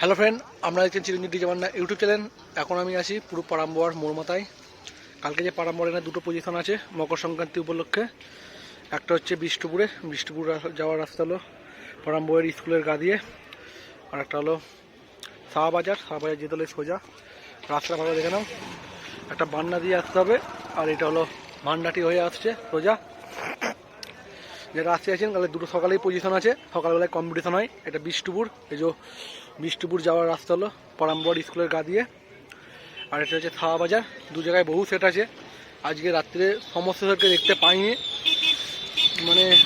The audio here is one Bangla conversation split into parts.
হ্যালো ফ্রেন্ড আমরা দেখছেন চিরঞ্জিত ডিজামান্না ইউটিউব চ্যানেল। এখন আমি আছি পুরো পারাম্বর মোড়মাতায় কালকে যে পারাম্বর এনে দুটো পজিশন আছে, মকর সংক্রান্তি উপলক্ষে। একটা হচ্ছে বিষ্ণুপুরে। বিষ্ণুপুর যাওয়ার রাস্তা হলো পারাম্বরের স্কুলের গা দিয়ে। আর একটা হলো শাহবাজার শাহবাজার যেতে হলে সোজা। রাস্তা ভালো দেখে নাও। একটা বান্না দিয়ে আসতে হবে। আর এটা হলো ভান্ডাটি হয়ে আসছে সোজা। যারা আসতে আছেন তাহলে দুটো সকালেই পজিশন আছে। সকালবেলায় কম্পিটিশন হয়। এটা বিষ্ণুপুর। এই যে বিষ্ণুপুর যাওয়ার রাস্তা হলো পরাম্বর স্কুলের গা দিয়ে। আর এটা হচ্ছে থাওয়া বাজার। দু জায়গায় বহু সেট আছে। আজকে রাত্রে সমস্ত সেটকে দেখতে পাইনি। মানে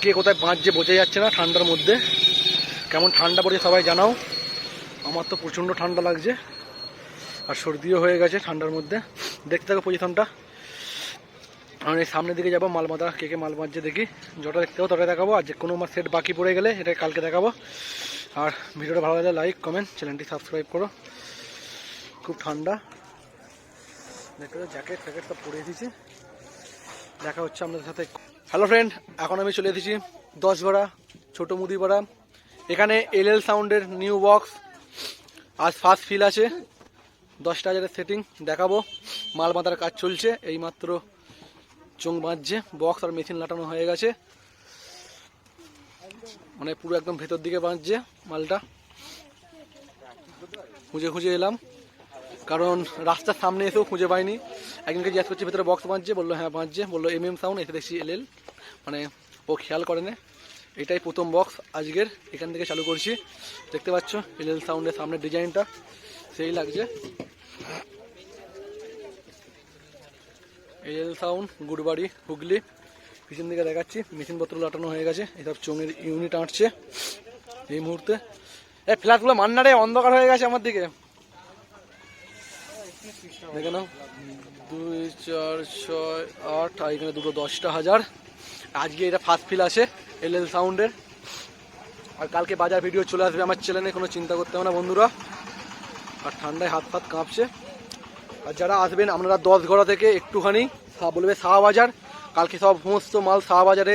কে কোথায় বাঁচছে বোঝা যাচ্ছে না ঠান্ডার মধ্যে। কেমন ঠান্ডা পড়েছে সবাই জানাও। আমার তো প্রচণ্ড ঠান্ডা লাগছে। আর সর্দিও হয়ে গেছে ঠান্ডার মধ্যে। দেখতে থাকো পজিশনটা আমি সামনের দিকে যাব মাল মাথা কে কে মাল মারছে দেখি। যটা দেখতে পাবো তটাই দেখাবো। আর যে কোনো আমার সেট বাকি পড়ে গেলে এটা কালকে দেখাবো। আর ভিডিওটা ভালো লাগলে লাইক কমেন্ট চ্যানেলটি সাবস্ক্রাইব করো। খুব ঠান্ডা। দেখতে জ্যাকেট ফ্যাকেট সব পরে এসেছি দেখা হচ্ছে আপনাদের সাথে। হ্যালো ফ্রেন্ড এখন আমি চলে এসেছি দশ ভাড়া ছোটো মুদি ভাড়া এখানে এল এল সাউন্ডের নিউ বক্স আজ ফার্স্ট ফিল আছে। দশটা হাজারের সেটিং দেখাবো। মাল বাঁধার কাজ চলছে। এইমাত্র চোং বাঁধছে বক্স আর মেশিন লাটানো হয়ে গেছে। মানে পুরো একদম ভেতর দিকে বাঁধছে মালটা। খুঁজে খুঁজে এলাম। কারণ রাস্তার সামনে এসেও খুঁজে পাইনি। একজনকে জিজ্ঞাসা করছি, ভেতরে বক্স বাঁধছে? বলল হ্যাঁ বাঁধছে। বলল এম এম সাউন্ড এসে দেখছি এল এল মানে ও খেয়াল করে না। এটাই প্রথম বক্স আজকের। এখান থেকে চালু করছি। দেখতে পাচ্ছ এল এল সাউন্ডের সামনের ডিজাইনটা সেই লাগছে। এল সাউন্ড গুড়বাড়ি হুগলি পিছন দিকে দেখাচ্ছি মেশিন পত্র লাটানো হয়ে গেছে এসব চোঙের ইউনিট আঁটছে, এই মুহূর্তে। এ, ফ্ল্যাটগুলো মান্নারে অন্ধকার হয়ে গেছে আমার দিকে। দেখে নাও। দুই, চার, ছয়, আট, আর এখানে দুটো দশটা হাজার। আজকে এটা ফার্স্ট ফিল আছে এল এল সাউন্ডের আর কালকে বাজার ভিডিও চলে আসবে, আমার চ্যানেলে কোনো চিন্তা করতে হবে না বন্ধুরা। আর ঠান্ডায় হাত ফাত কাঁপছে। আর যারা আসবেন, আপনারা দশ ঘোড়া থেকে একটুখানি বলবে শাহবাজার। কালকে সব সমস্ত মাল শাহবাজারে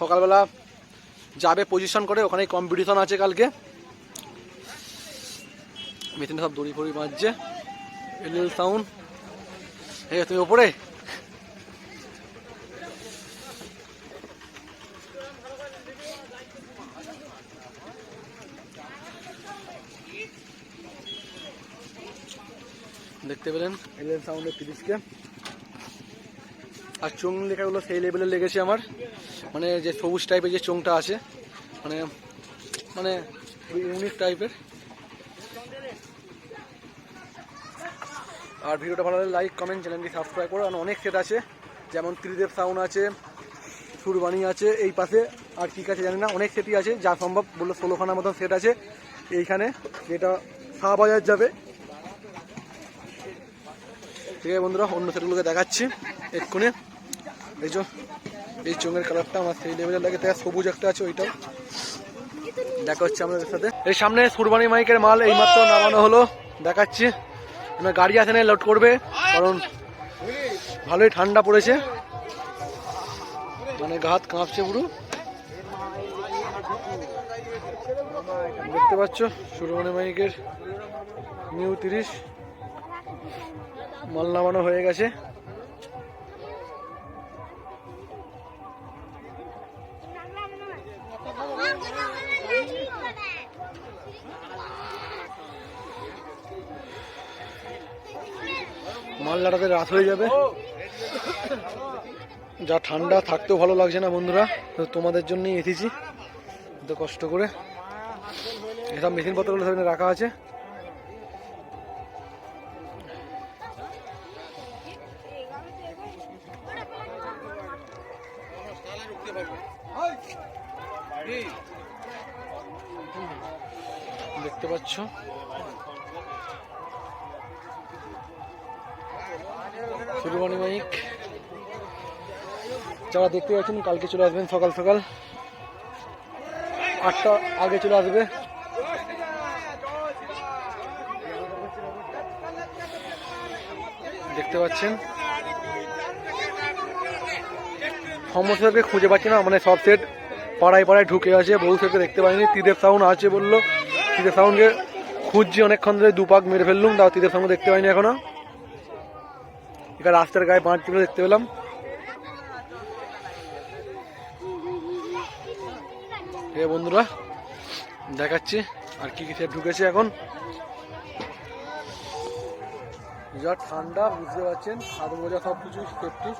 সকালবেলা যাবে পজিশন করে ওখানে কম্পিটিশন আছে কালকে। মেশিনে সব দড়ি ফড়ি এল এল সাউন্ড হ্যাঁ তুমি ওপরে? দেখতে পেলেন এলিয়েন সাউন্ডের তিরিশকে। আর চোং লেখাগুলো সেই লেভেলে লেগেছে আমার। মানে যে সবুজ টাইপের যে চোংটা আছে মানে মানে ইউনিক টাইপের আর ভিডিওটা ভালো লাগলে লাইক কমেন্ট চ্যানেলটি সাবস্ক্রাইব করো। আর অনেক সেট আছে, যেমন ত্রিদেব সাউন্ড আছে, সুরবাণী আছে, এই পাশে আর ঠিক আছে জানি না, অনেক সেটই আছে, যা সম্ভব বলল ষোলোখানার মতন সেট আছে, এইখানে যেটা শাহবাজার যাবে ঠিক আছে বন্ধুরা অন্য সেটগুলোকে দেখাচ্ছি, এক্ষুনি। এই যে, এই চোঙের কালারটা আমার সেই লেভেলের লাগে তাই সবুজ একটা আছে ওইটাও। দেখা হচ্ছে আমাদের সাথে। এই সামনে সুরবানি মাইকের মাল এইমাত্র নামানো হলো। দেখাচ্ছি এবার গাড়ি আসে লোড করবে, কারণ ভালোই ঠান্ডা পড়েছে। মানে ঘাত কাঁপছে পুরো। দেখতে পাচ্ছ, সুরবানি মাইকের নিউ তিরিশ। মাল নামানো হয়ে গেছে। মাল লাটাতে রাত হয়ে যাবে। যা ঠান্ডা, থাকতেও ভালো লাগছে না বন্ধুরা। তো তোমাদের জন্যই এসেছি। এত কষ্ট করে। এসব মেশিন পত্রগুলো সব এখানে রাখা আছে দেখতে পাচ্ছ? সুরবানি মাইক। যারা দেখতে পাচ্ছেন, কালকে চলে আসবেন সকাল সকাল। আটটা আগে চলে আসবে। দেখতে পাচ্ছেন? সমস্যাকে খুঁজে পাচ্ছি না মানে সব সেট পাড়ায় পাড়ায় ঢুকে আছে বহু সেটকে দেখতে পাইনি ত্রিদেব সাউন্ড আছে বলল। তীরের সাউন্ডকে খুঁজছি অনেকক্ষণ ধরে, দুপাক মেরে ফেললুম, তাও তীরের সাউন্ড দেখতে পাইনি এখনও। এখানে রাস্তার গায়ে কিলো দেখতে পেলাম। এ বন্ধুরা, দেখাচ্ছি আর কি কি সেট ঢুকেছে এখন। যা ঠান্ডা, বুঝতে পারছেন হাত মোজা সব কিছু সেফটি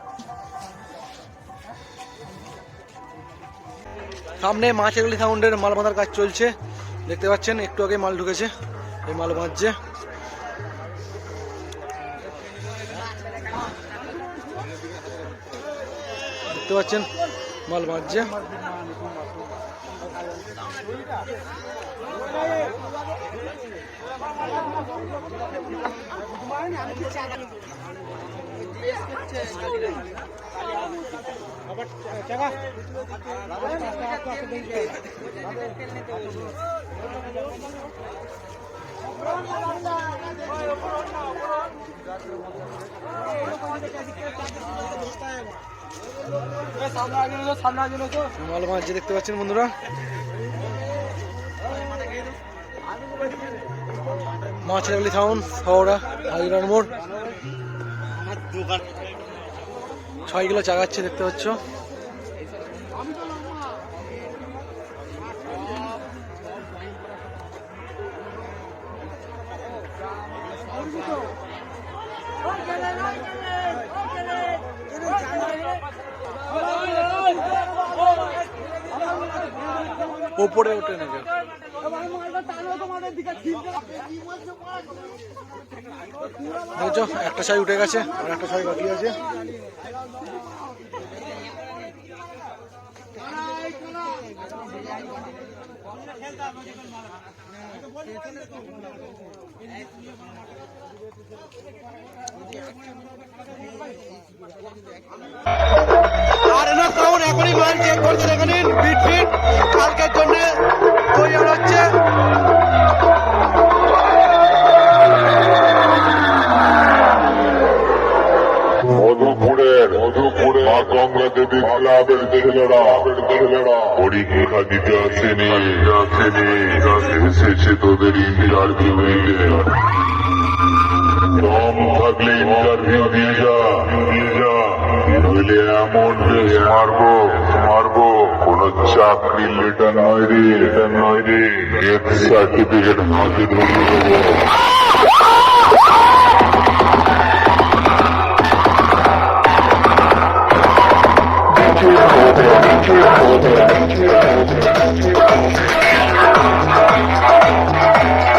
সামনে মাছেরগুলি সাউন্ডের মাল বাঁধার কাজ চলছে। দেখতে পাচ্ছেন, একটু আগে মাল ঢুকেছে। এই মাল বাঁধছে। দেখতে পাচ্ছেন, মাল বাঁধছে। মাল বাঁধছে দেখতে পাচ্ছেন বন্ধুরা। মাছেরগুলি টাউন হাওড়া হাজিরার মোড়। ছয় কিলো চাগাচ্ছে দেখতে পাচ্ছ। ওপরে ওঠে দেখছ একটা সাই উঠে গেছে, আর একটা ছাই বাকি আছে। আর এনার সাউন্ড এখনই মাল চেক করছে দেখে নিন বিট ফিট দেবী ক্লাবের ছেলেরা ছেলেরা পরীক্ষা দিতে আসেনি আসেনি এসেছে তোদের ইন্টারভিউ দিতে দম থাকলে ইন্টারভিউ দিয়ে যা দিয়ে যা। নইলে মারবো মারবো। কোন লেটার নয় রে, লেটার নয় রে। এক সার্টিফিকেট হাতে ধরে Thank you.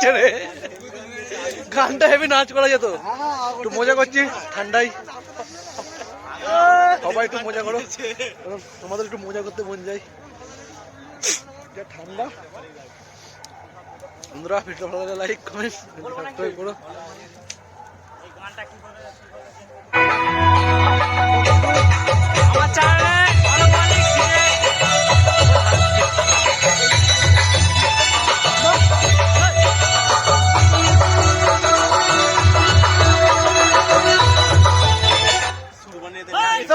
করছে রে গানটা হেভি নাচ করা যেত। একটু মজা করছি ঠান্ডায় সবাই একটু মজা করো। তোমাদের একটু মজা করতে মন যায়। ঠান্ডা। বন্ধুরা ভিডিও ভালো লাগলে লাইক কমেন্ট করো। আমার চ্যানেলে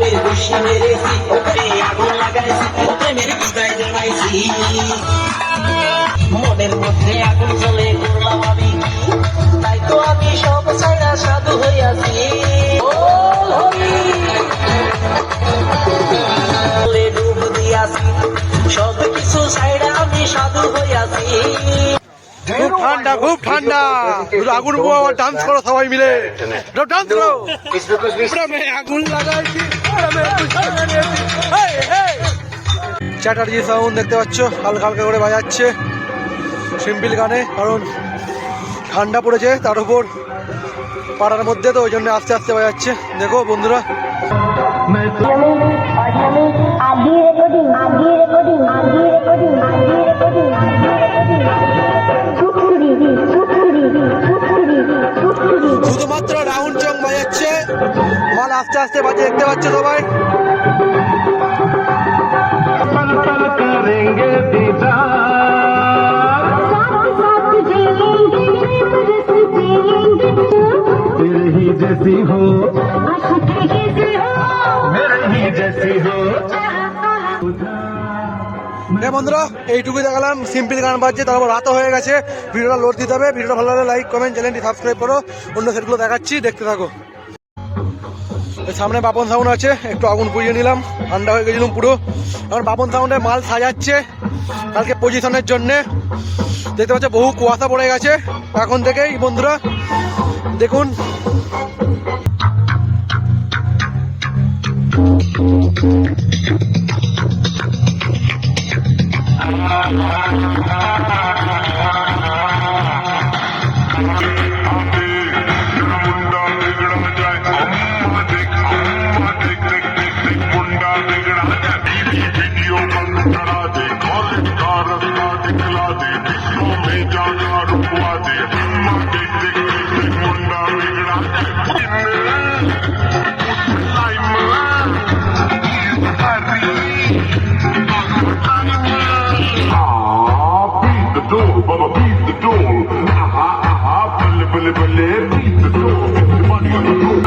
প্রেমের খুশি মেরেছি প্রেমে আগুন লাগাইছি প্রেমের বিদায় জানাইছি মনের মধ্যে আগুন জ্বলে করলাম আমি তাই তো আমি সব ছাইরা সাধু হইয়াছি ডুব দিয়াছি সব কিছু ছাইরা আমি সাধু হইয়াছি খুব ঠান্ডা খুব ঠান্ডা। আগুন ডান্স করো সবাই মিলে। ডান্স করো। আগুন লাগাইছি। চ্যাটার্জি সাউন্ড দেখতে পাচ্ছ, হালকা হালকা করে বাজাচ্ছে। সিম্পল গানে, কারণ ঠান্ডা পড়েছে, তার উপর পাড়ার মধ্যে তো ওই জন্য আস্তে আস্তে বাজাচ্ছে। দেখো বন্ধুরা। রেকর্ডিং রেকর্ডিং রেকর্ডিং মাল আস্তে আস্তে বাজে দেখতে পাচ্ছ সবাই पल पल करेंगे दीदार साथ साथ जिएंगे बरस जिएंगे तेरे ही जैसी हो आशिक कैसे हो मेरे ही जैसी हो হ্যাঁ বন্ধুরা এইটুকুই দেখালাম সিম্পল গান বাজছে তারপর রাতও হয়ে গেছে ভিডিওটা লোড দিতে হবে ভিডিওটা ভালো লাগলে লাইক কমেন্ট চ্যানেলটি সাবস্ক্রাইব করো অন্য সেটগুলো দেখাচ্ছি দেখতে থাকো এই সামনে বাপন সাউন্ড আছে, একটু আগুন পুড়িয়ে নিলাম, ঠান্ডা হয়ে গেছিলাম পুরো। এখন বাপন সাউন্ডে মাল সাজাচ্ছে, কালকে পজিশনের জন্যে। দেখতে পাচ্ছ, বহু কুয়াশা পড়ে গেছে, এখন থেকেই বন্ধুরা, দেখুন। मुंडा door, Baba, beat the door. Aha, aha, balle, balle, balle, beat the door. Get the money on the floor.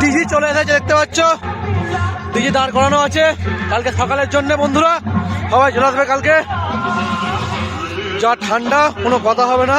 DJ চলে এসেছে দেখতে পাচ্ছ ডিজি দাঁড় করানো আছে কালকে সকালের জন্য বন্ধুরা সবাই চলে আসবে কালকে যা ঠান্ডা কোনো কথা হবে না